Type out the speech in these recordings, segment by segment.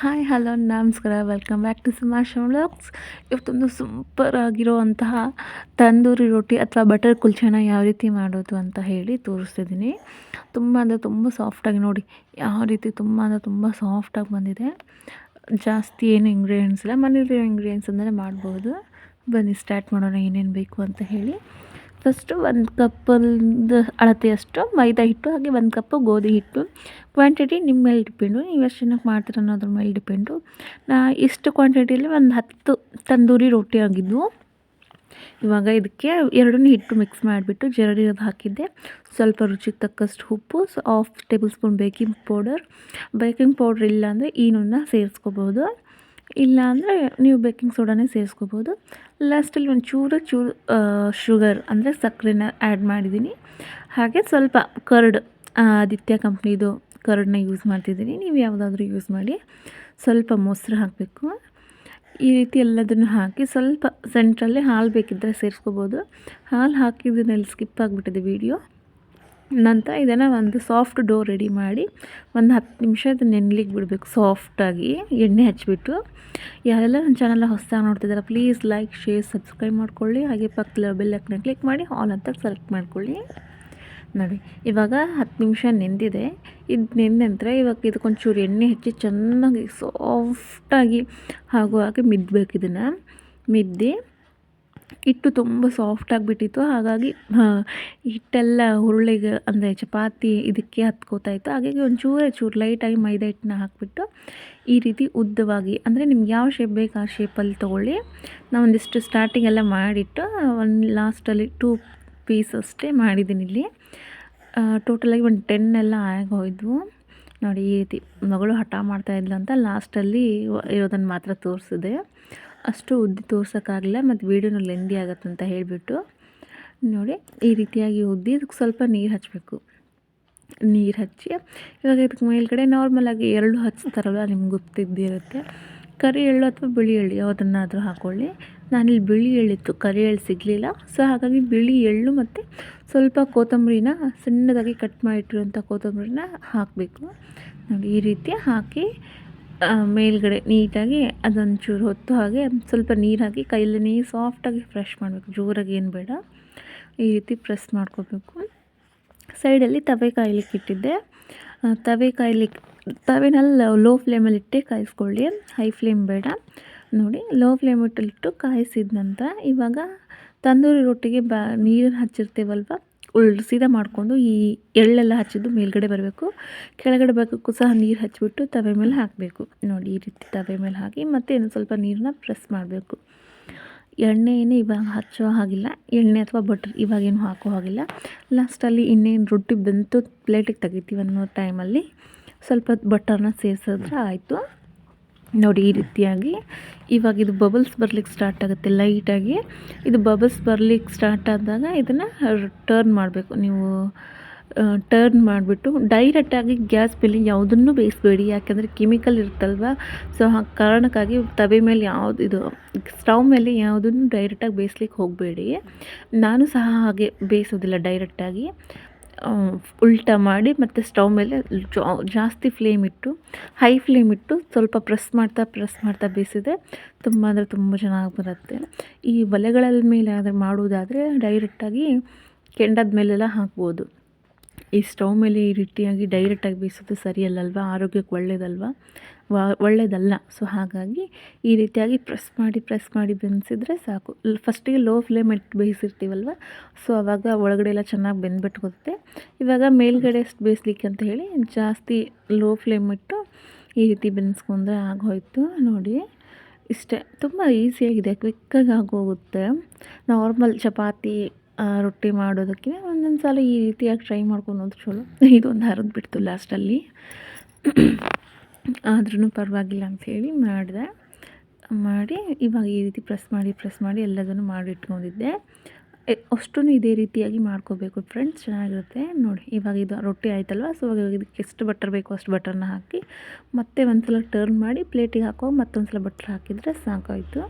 Hi hello ನಮಸ್ಕಾರ. Welcome back to Sumash vlogs ಇವತ್ತೊಂದು super ಆಗಿರೋವಂತಹ ತಂದೂರಿ ರೊಟ್ಟಿ ಅಥವಾ ಬಟರ್ ಕುಲ್ಚನ ಯಾವ ರೀತಿ ಮಾಡೋದು ಅಂತ ಹೇಳಿ ತೋರಿಸ್ತಿದ್ದೀನಿ. ತುಂಬ ಅಂದರೆ ತುಂಬ ಸಾಫ್ಟಾಗಿ ನೋಡಿ, ಯಾವ ರೀತಿ ತುಂಬ ಅಂದರೆ ತುಂಬ ಸಾಫ್ಟಾಗಿ ಬಂದಿದೆ. ಜಾಸ್ತಿ ಏನು ಇಂಗ್ರೀಡಿಯೆಂಟ್ಸ್ ಇಲ್ಲ, ಮನೇಲಿರೋ ಇಂಗ್ರೀಡಿಯೆಂಟ್ಸ್ ಅಂದರೆ ಮಾಡ್ಬೋದು. ಬನ್ನಿ ಸ್ಟಾರ್ಟ್ ಮಾಡೋಣ ಏನೇನು ಬೇಕು ಅಂತ ಹೇಳಿ. ಫಸ್ಟು ಒಂದು ಕಪ್ಪೊಂದು ಅಳತೆಯಷ್ಟು ಮೈದಾ ಹಿಟ್ಟು, ಹಾಗೆ ಒಂದು ಕಪ್ಪು ಗೋಧಿ ಹಿಟ್ಟು. ಕ್ವಾಂಟಿಟಿ ನಿಮ್ಮ ಮೇಲೆ ಡಿಪೆಂಡು ನೀವು ಎಷ್ಟು ಜನಕ್ಕೆ ಮಾಡ್ತೀರ ಅನ್ನೋದ್ರ ಮೇಲೆ ಡಿಪೆಂಡು ನಾ ಇಷ್ಟು ಕ್ವಾಂಟಿಟಿಯಲ್ಲಿ ಒಂದು ಹತ್ತು ತಂದೂರಿ ರೊಟ್ಟಿ ಆಗಿದ್ವು. ಇವಾಗ ಇದಕ್ಕೆ ಎರಡನ್ನೂ ಹಿಟ್ಟು ಮಿಕ್ಸ್ ಮಾಡಿಬಿಟ್ಟು ಜರಡಿರೋದು ಹಾಕಿದ್ದೆ. ಸ್ವಲ್ಪ ರುಚಿಗೆ ತಕ್ಕಷ್ಟು ಉಪ್ಪು so half tablespoon baking powder baking powder ಇಲ್ಲ ಅಂದರೆ ಈನನ್ನು ಸೇರಿಸ್ಕೋಬೋದು. ಇಲ್ಲ ಅಂದರೆ ನೀವು ಬೇಕಿಂಗ್ ಸೋಡಾನೇ ಸೇರಿಸ್ಕೋಬೋದು. ಲಾಸ್ಟಲ್ಲಿ ಒಂದು ಚೂರು ಚೂರು ಶುಗರ್ ಅಂದರೆ ಸಕ್ಕರೆನ ಆ್ಯಡ್ ಮಾಡಿದ್ದೀನಿ ಹಾಗೆ ಸ್ವಲ್ಪ ಕರ್ಡ್ ಆದಿತ್ಯ ಕಂಪ್ನಿದು ಕರ್ಡನ್ನ ಯೂಸ್ ಮಾಡ್ತಿದ್ದೀನಿ ನೀವು ಯಾವುದಾದ್ರೂ ಯೂಸ್ ಮಾಡಿ ಸ್ವಲ್ಪ ಮೊಸರು ಹಾಕಬೇಕು. ಈ ರೀತಿ ಎಲ್ಲದನ್ನು ಹಾಕಿ ಸ್ವಲ್ಪ ಸೆಂಟ್ರಲ್ಲಿ ಹಾಲು ಬೇಕಿದ್ದರೆ ಸೇರಿಸ್ಕೋಬೋದು. ಹಾಲು ಹಾಕಿದ್ದನ್ನೆಲ್ಲಿ ಸ್ಕಿಪ್ ಆಗಿಬಿಟ್ಟಿದೆ ವೀಡಿಯೋ ನಂತರ ಇದನ್ನು ಒಂದು ಸಾಫ್ಟ್ ಡೋ ರೆಡಿ ಮಾಡಿ ಒಂದು ಹತ್ತು ನಿಮಿಷ ಅದು ನೆನ್ಲಿಕ್ಕೆ ಬಿಡಬೇಕು ಸಾಫ್ಟಾಗಿ ಎಣ್ಣೆ ಹಚ್ಚಿಬಿಟ್ಟು ಯಾರೆಲ್ಲ ನನ್ನ ಚಾನಲ್ ಹೊಸದಾಗಿ ನೋಡ್ತಿದ್ದಾರೆ ಪ್ಲೀಸ್ ಲೈಕ್ ಶೇರ್ ಸಬ್ಸ್ಕ್ರೈಬ್ ಮಾಡ್ಕೊಳ್ಳಿ. ಹಾಗೆ ಪಕ್ಕದ ಬೆಲ್ಲಕ್ಕನ್ನ ಕ್ಲಿಕ್ ಮಾಡಿ ಆಲ್ ಅಂತ ಸೆಲೆಕ್ಟ್ ಮಾಡ್ಕೊಳ್ಳಿ. ನೋಡಿ, ಇವಾಗ ಹತ್ತು ನಿಮಿಷ ನೆಂದಿದೆ. ಇದು ನೆಂದ ನಂತರ ಇವಾಗ ಇದಕ್ಕೊಂಚೂರು ಎಣ್ಣೆ ಹಚ್ಚಿ ಚೆನ್ನಾಗಿ ಸಾಫ್ಟಾಗಿ ಹಾಗೂ ಹಾಗೆ ಮಿದ್ದಬೇಕು ಇದನ್ನು. ಮಿದ್ದಿ ಹಿಟ್ಟು ತುಂಬ ಸಾಫ್ಟ್ ಬಿಟ್ಟಿತ್ತು ಹಾಗಾಗಿ ಹಿಟ್ಟೆಲ್ಲ ಹುರುಳಿಗೆ, ಅಂದರೆ ಚಪಾತಿ ಇದಕ್ಕೆ ಹತ್ಕೋತಾ ಇತ್ತು. ಹಾಗಾಗಿ ಒಂಚೂರೇ ಚೂರು ಲೈಟಾಗಿ ಮೈದಾ ಹಿಟ್ಟನ್ನ ಹಾಕಿಬಿಟ್ಟು ಈ ರೀತಿ ಉದ್ದವಾಗಿ, ಅಂದರೆ ನಿಮ್ಗೆ ಯಾವ ಶೇಪ್ ಬೇಕು ಆ ಶೇಪಲ್ಲಿ ತೊಗೊಳ್ಳಿ. ಸ್ಟಾರ್ಟಿಂಗ್ ಎಲ್ಲ ಮಾಡಿಟ್ಟು, ಒಂದು ಲಾಸ್ಟಲ್ಲಿ ಟೂ ಪೀಸ್ ಅಷ್ಟೇ ಮಾಡಿದ್ದೀನಿ ಇಲ್ಲಿ. ಟೋಟಲಾಗಿ ಒಂದು ಟೆನ್ ಎಲ್ಲ ಆಗೋಯ್ತು. ನೋಡಿ ಈ ರೀತಿ ಮಗಳು ಹಠ ಮಾಡ್ತಾ ಇದ್ಲು ಅಂತ ಲಾಸ್ಟಲ್ಲಿ ಇರೋದನ್ನು ಮಾತ್ರ ತೋರಿಸಿದೆ. ಅಷ್ಟು ಉದ್ದಿ ತೋರ್ಸೋಕ್ಕಾಗಲ್ಲ ಮತ್ತು ವೀಡಿಯೋನ ಲೆಂದಿ ಆಗುತ್ತೆ ಅಂತ ಹೇಳಿಬಿಟ್ಟು ನೋಡಿ, ಈ ರೀತಿಯಾಗಿ ಉದ್ದಿ ಅದಕ್ಕೆ ಸ್ವಲ್ಪ ನೀರು ಹಚ್ಚಬೇಕು ನೀರು ಹಚ್ಚಿ, ಇವಾಗ ಇದಕ್ಕೆ ಮೇಲ್ಗಡೆ ನಾರ್ಮಲಾಗಿ ಎಳ್ಳು ಹಚ್ತಾರಲ್ವ, ನಿಮ್ಗೆ ಗೊತ್ತಿದ್ದಿರುತ್ತೆ. ಕರಿ ಎಳ್ಳು ಅಥವಾ ಬಿಳಿ ಎಳ್ಳು ಯಾವುದನ್ನಾದರೂ ಹಾಕ್ಕೊಳ್ಳಿ ನಾನಿಲ್ಲಿ ಬಿಳಿ ಎಳ್ಳಿತ್ತು ಕರಿ ಎಳ್ಳು ಸಿಗಲಿಲ್ಲ. ಸೊ ಹಾಗಾಗಿ ಬಿಳಿ ಎಳ್ಳು ಮತ್ತು ಸ್ವಲ್ಪ ಕೊತ್ತಂಬರಿನ ಸಣ್ಣದಾಗಿ ಕಟ್ ಮಾಡಿಟ್ಟಿರುವಂಥ ಕೊತ್ತಂಬರಿನ ಹಾಕಬೇಕು. ನೋಡಿ, ಈ ರೀತಿ ಹಾಕಿ ಮೇಲ್ಗಡೆ ನೀಟಾಗಿ ಅದೊಂಚೂರು ಹೊತ್ತು ಹಾಗೆ ಸ್ವಲ್ಪ ನೀರು ಹಾಕಿ ಕೈಲೇ ಸಾಫ್ಟಾಗಿ ಫ್ರೆಶ್ ಮಾಡಬೇಕು. ಜೋರಾಗಿ ಏನು ಬೇಡ. ಈ ರೀತಿ ಪ್ರೆಸ್ ಮಾಡ್ಕೋಬೇಕು. ಸೈಡಲ್ಲಿ ತವೆ ಕಾಯ್ಲಿಕ್ಕೆ ಇಟ್ಟಿದ್ದೆ. ತವೆ ಕಾಯ್ಲಿಕ್ಕೆ ತವೆನಲ್ಲಿ ಲೋ ಫ್ಲೇಮಲ್ಲಿ ಇಟ್ಟೆ ಕಾಯಿಸ್ಕೊಳ್ಳಿ. ಹೈ ಫ್ಲೇಮ್ ಬೇಡ. ನೋಡಿ, ಲೋ ಫ್ಲೇಮ್ ಇಟ್ಟಲ್ಲಿಟ್ಟು ಕಾಯಿಸಿದ ನಂತರ ಇವಾಗ ತಂದೂರಿ ರೊಟ್ಟಿಗೆ ಬಾ ನೀರನ್ನು ಹಚ್ಚಿರ್ತೀವಲ್ವ? ಉಳ್ ಸೀದಾ ಮಾಡಿಕೊಂಡು ಈ ಎಳ್ಳೆಲ್ಲ ಹಚ್ಚಿದ್ದು ಮೇಲ್ಗಡೆ ಬರಬೇಕು. ಕೆಳಗಡೆ ಭಾಗಕ್ಕೂ ಸಹ ನೀರು ಹಚ್ಚಿಬಿಟ್ಟು ತವೆ ಮೇಲೆ ಹಾಕಬೇಕು. ನೋಡಿ, ಈ ರೀತಿ ತವೆ ಮೇಲೆ ಹಾಕಿ ಮತ್ತೆ ಇನ್ನೊಂದು ಸ್ವಲ್ಪ ನೀರನ್ನ ಪ್ರೆಸ್ ಮಾಡಬೇಕು. ಎಣ್ಣೆ ಏನು ಇವಾಗ ಹಚ್ಚೋ ಹಾಗಿಲ್ಲ. ಎಣ್ಣೆ ಅಥವಾ ಬಟರ್ ಇವಾಗೇನು ಹಾಕೋ ಹಾಗಿಲ್ಲ. ಲಾಸ್ಟಲ್ಲಿ ಇನ್ನೇನು ರೊಟ್ಟಿ ಬಂತು ಪ್ಲೇಟಿಗೆ ತೆಗಿತೀವಿ ಅನ್ನೋ ಟೈಮಲ್ಲಿ ಸ್ವಲ್ಪ ಬಟರ್ನ ಸೇರಿಸಿದ್ರೆ ಆಯಿತು. ನೋಡಿ ಈ ರೀತಿಯಾಗಿ. ಇವಾಗ ಇದು ಬಬಲ್ಸ್ ಬರ್ಲಿಕ್ಕೆ ಸ್ಟಾರ್ಟ್ ಆಗುತ್ತೆ ಲೈಟಾಗಿ ಇದು ಬಬಲ್ಸ್ ಬರ್ಲಿಕ್ಕೆ ಸ್ಟಾರ್ಟ್ ಆದಾಗ ಇದನ್ನು ಟರ್ನ್ ಮಾಡಬೇಕು. ನೀವು ಟರ್ನ್ ಮಾಡಿಬಿಟ್ಟು ಡೈರೆಕ್ಟಾಗಿ ಗ್ಯಾಸ್ ಮೇಲೆ ಯಾವುದನ್ನು ಬೇಯಿಸಬೇಡಿ. ಯಾಕೆಂದರೆ ಕೆಮಿಕಲ್ ಇರುತ್ತಲ್ವ? ಸೊ ಆ ಕಾರಣಕ್ಕಾಗಿ ತವೆ ಮೇಲೆ ಯಾವುದು ಇದು ಸ್ಟವ್ ಮೇಲೆ ಯಾವುದನ್ನು ಡೈರೆಕ್ಟಾಗಿ ಬೇಯಿಸ್ಲಿಕ್ಕೆ ಹೋಗಬೇಡಿ. ನಾನು ಸಹ ಹಾಗೆ ಬೇಯಿಸೋದಿಲ್ಲ ಡೈರೆಕ್ಟಾಗಿ ಉಲ್ಟಾ ಮಾಡಿ ಮತ್ತು ಸ್ಟವ್ ಮೇಲೆ ಜಾಸ್ತಿ ಫ್ಲೇಮ್ ಇಟ್ಟು ಹೈ ಫ್ಲೇಮ್ ಇಟ್ಟು ಸ್ವಲ್ಪ ಪ್ರೆಸ್ ಮಾಡ್ತಾ ಪ್ರೆಸ್ ಮಾಡ್ತಾ ಬೇಯಿಸಿದ್ರೆ ತುಂಬ ಅಂದರೆ ತುಂಬ ಚೆನ್ನಾಗಿ ಬರುತ್ತೆ. ಈ ಒಲೆಗಳ ಮೇಲೆ ಆದರೆ ಮಾಡುವುದಾದರೆ ಡೈರೆಕ್ಟಾಗಿ ಕೆಂಡದ ಮೇಲೆಲ್ಲ ಹಾಕ್ಬೋದು. ಈ ಸ್ಟವ್ ಮೇಲೆ ಈ ರೀತಿಯಾಗಿ ಡೈರೆಕ್ಟಾಗಿ ಬೇಯಿಸೋದು ಸರಿಯಲ್ಲಲ್ವ? ಆರೋಗ್ಯಕ್ಕೆ ಒಳ್ಳೆಯದಲ್ವ ಒಳ್ಳೇದಲ್ಲ. ಸೊ ಹಾಗಾಗಿ ಈ ರೀತಿಯಾಗಿ ಪ್ರೆಸ್ ಮಾಡಿ ಪ್ರೆಸ್ ಮಾಡಿ ಬೆನ್ಸಿದ್ರೆ ಸಾಕು. ಫಸ್ಟಿಗೆ ಲೋ ಫ್ಲೇಮ್ ಇಟ್ಟು ಬೇಯಿಸಿರ್ತೀವಲ್ವ? ಸೊ ಆವಾಗ ಒಳಗಡೆ ಎಲ್ಲ ಚೆನ್ನಾಗಿ ಬೆಂದ್ಬಿಟ್ಕೊತ್ತೆ ಇವಾಗ ಮೇಲ್ಗಡೆ ಅಷ್ಟು ಬೇಯಿಸ್ಲಿಕ್ಕೆ ಅಂತ ಹೇಳಿ ಜಾಸ್ತಿ ಲೋ ಫ್ಲೇಮ್ ಇಟ್ಟು ಈ ರೀತಿ ಬೆನ್ಸ್ಕೊಂಡ್ರೆ ಆಗೋಯ್ತು ನೋಡಿ. ಇಷ್ಟೇ. ತುಂಬ ಈಸಿಯಾಗಿದೆ ಕ್ವಿಕ್ಕಾಗಿ ಆಗೋಗುತ್ತೆ. ನಾರ್ಮಲ್ ಚಪಾತಿ ರೊಟ್ಟಿ ಮಾಡೋದಕ್ಕೆ ಒಂದೊಂದು ಸಲ ಈ ರೀತಿಯಾಗಿ ಟ್ರೈ ಮಾಡ್ಕೊಂಡು ಚಲೋ. ಇದೊಂದು ಹರಿದು ಬಿಡ್ತು ಲಾಸ್ಟಲ್ಲಿ ಆದ್ರೂ ಪರವಾಗಿಲ್ಲ ಅಂಥೇಳಿ ಮಾಡಿದೆ. ಮಾಡಿ ಇವಾಗ ಈ ರೀತಿ ಪ್ರೆಸ್ ಮಾಡಿ ಪ್ರೆಸ್ ಮಾಡಿ ಎಲ್ಲದನ್ನು ಮಾಡಿ ಇಟ್ಕೊಂಡಿದ್ದೆ ಅಷ್ಟೂ ಇದೇ ರೀತಿಯಾಗಿ ಮಾಡ್ಕೋಬೇಕು ಫ್ರೆಂಡ್ಸ್ ಚೆನ್ನಾಗಿರುತ್ತೆ. ನೋಡಿ, ಇವಾಗ ಇದು ರೊಟ್ಟಿ ಆಯ್ತಲ್ವ? ಸೊ ಇವಾಗ ಇದಕ್ಕೆ ಎಷ್ಟು ಬಟರ್ ಬೇಕು ಅಷ್ಟು ಬಟರ್ನ ಹಾಕಿ ಮತ್ತೆ ಒಂದು ಸಲ ಟರ್ನ್ ಮಾಡಿ ಪ್ಲೇಟಿಗೆ ಹಾಕೋ ಮತ್ತೊಂದು ಸಲ ಬಟರ್ ಹಾಕಿದರೆ ಸಾಕಾಯಿತು.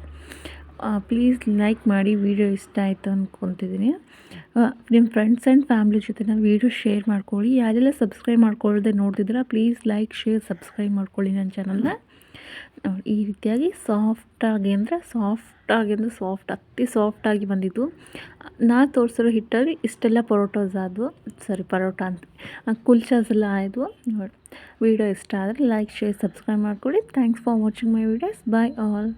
ಪ್ಲೀಸ್ ಲೈಕ್ ಮಾಡಿ ವಿಡಿಯೋ ಇಷ್ಟ ಆಯಿತು ಅಂದ್ಕೊತಿದ್ದೀನಿ ನಿಮ್ಮ ಫ್ರೆಂಡ್ಸ್ ಆ್ಯಂಡ್ ಫ್ಯಾಮ್ಲಿ ಜೊತೆ ನಾವು ವೀಡಿಯೋ ಶೇರ್ ಮಾಡ್ಕೊಳ್ಳಿ. ಯಾರೆಲ್ಲ ಸಬ್ಸ್ಕ್ರೈಬ್ ಮಾಡ್ಕೊಳ್ಳದೆ ನೋಡ್ತಿದ್ರೆ ಪ್ಲೀಸ್ ಲೈಕ್ ಶೇರ್ ಸಬ್ಸ್ಕ್ರೈಬ್ ಮಾಡ್ಕೊಳ್ಳಿ ನನ್ನ ಚಾನಲ್ನ ಈ ರೀತಿಯಾಗಿ ಸಾಫ್ಟಾಗಿ ಅಂದರೆ ಸಾಫ್ಟಾಗಿ ಅಂದರೆ ಸಾಫ್ಟ್ ಅತಿ ಸಾಫ್ಟಾಗಿ ಬಂದಿತ್ತು ನಾ ತೋರಿಸಿರೋ ಹಿಟ್ಟಲ್ಲಿ ಇಷ್ಟೆಲ್ಲ ಪರೋಟೋಸ್ ಆದವು. ಸಾರಿ, ಪರೋಟ ಅಂತ. ಕುಲ್ಚಾಸ್ ಎಲ್ಲ ಆಯಿತು ನೋಡಿ ವಿಡಿಯೋ ಇಷ್ಟ ಆದರೆ ಲೈಕ್ ಶೇರ್ ಸಬ್ಸ್ಕ್ರೈಬ್ ಮಾಡ್ಕೊಳ್ಳಿ. Thanks for watching my videos bye all